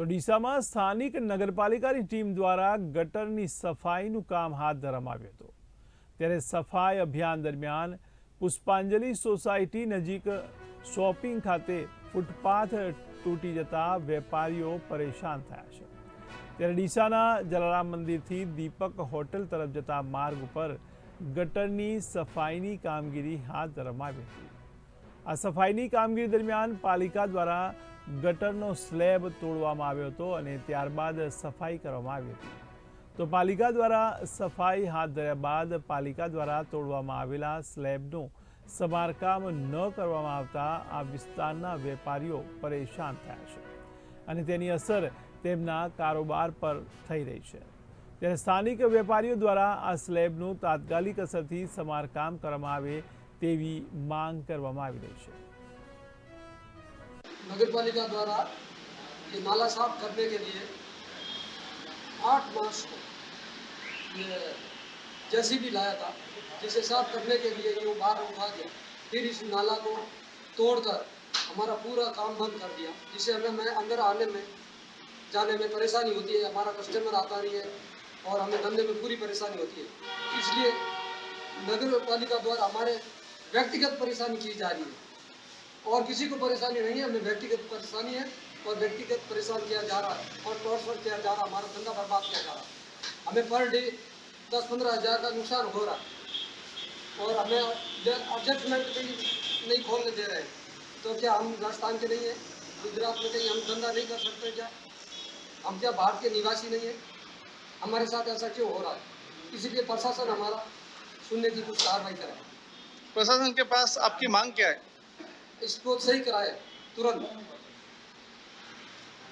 તો ડીસામાં સ્થાનિક નગરપાલિકાની ટીમ દ્વારા ગટરની સફાઈનું કામ હાથ ધરવામાં આવ્યું હતું. ત્યારે સફાઈ અભિયાન દરમિયાન પુષ્પાંજલિ સોસાયટી નજીક શોપિંગ ખાતે ફૂટપાથ તૂટી જતા વેપારીઓ પરેશાન થયા છે. ત્યારે ડીસાના જલારામ મંદિરથી દીપક હોટલ તરફ જતા માર્ગ ઉપર ગટરની સફાઈની કામગીરી હાથ ધરવામાં આવી હતી. આ સફાઈની કામગીરી દરમિયાન પાલિકા દ્વારા ગટરનો સ્લેબ તોડવામાં આવ્યો હતો અને ત્યારબાદ સફાઈ કરવામાં આવી હતી. તો પાલિકા દ્વારા સફાઈ હાથ ધર્યા બાદ પાલિકા દ્વારા તોડવામાં આવેલા સ્લેબનું સમારકામ ન કરવામાં આવતા આ વિસ્તારના વેપારીઓ પરેશાન થયા છે અને તેની અસર તેમના કારોબાર પર થઈ રહી છે. ત્યારે સ્થાનિક વેપારીઓ દ્વારા આ સ્લેબનું તાત્કાલિક અસરથી સમારકામ કરવામાં આવે તેવી માંગ કરવામાં આવી રહી છે. नगर पालिका द्वारा ये नाला साफ़ करने के लिए आठ मार्च को ये भी लाया था, जिसे साफ़ करने के लिए ये बाहर उठा के फिर इस नाला को तोड़कर हमारा पूरा काम बंद कर दिया जिससे हमें, मैं अंदर आने में, जाने में परेशानी होती है, हमारा कस्टमर आता नहीं है और हमें धंधे में पूरी परेशानी होती है। इसलिए नगर पालिका द्वारा हमारे व्यक्तिगत परेशानी की जा रही है। और किसी को परेशानी नहीं है हमें व्यक्तिगत परेशानी है और व्यक्तिगत परेशान किया जा रहा है और टॉर्चर किया जा रहा है, हमारा धंधा बर्बाद किया जा रहा है। हमें पर डे दस पंद्रह हज़ार का नुकसान हो रहा है और हमें एडजस्टमेंट भी नहीं खोलने दे रहे तो क्या हम राजस्थान के नहीं हैं? गुजरात में कहीं हम धंधा नहीं कर सकते क्या? हम क्या भारत के निवासी नहीं हैं? हमारे साथ ऐसा क्यों हो रहा है? इसीलिए प्रशासन हमारा सुनने की कुछ कार्रवाई करे प्रशासन के पास आपकी मांग क्या है? इसको सही कराए तुरंत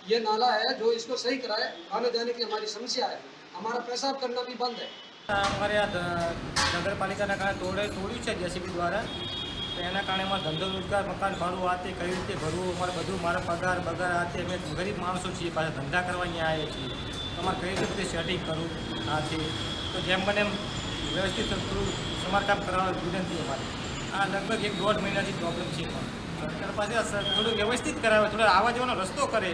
ये नाला है जो इसको सही कराए आने जाने की हमारी समस्या है हमारा पेशाब करना भी बंद है આ અમારે આ ધ- નગરપાલિકાના કારણે તોડે તોડ્યું છે જેસીબી દ્વારા તો એના કારણે અમારે ધંધો રોજગાર મકાન ભાડું આ તે કઈ રીતે ભરવું અમારે બધું મારા પગાર બગાર આ તે અમે ગરીબ માણસો છીએ પાછા ધંધા કરવા અહીંયા આવ્યા છીએ તો અમારે કઈ રીતે સેટિંગ કરવું આ તે તો જેમ બને એમ વ્યવસ્થિત થોડું સમારકામ કરાવવા વિનંતી અમારી આ લગભગ એક દોઢ મહિનાથી પ્રોબ્લેમ છે. સરકાર પાસે થોડું વ્યવસ્થિત કરાવે, થોડો આવવા જવાનો રસ્તો કરે.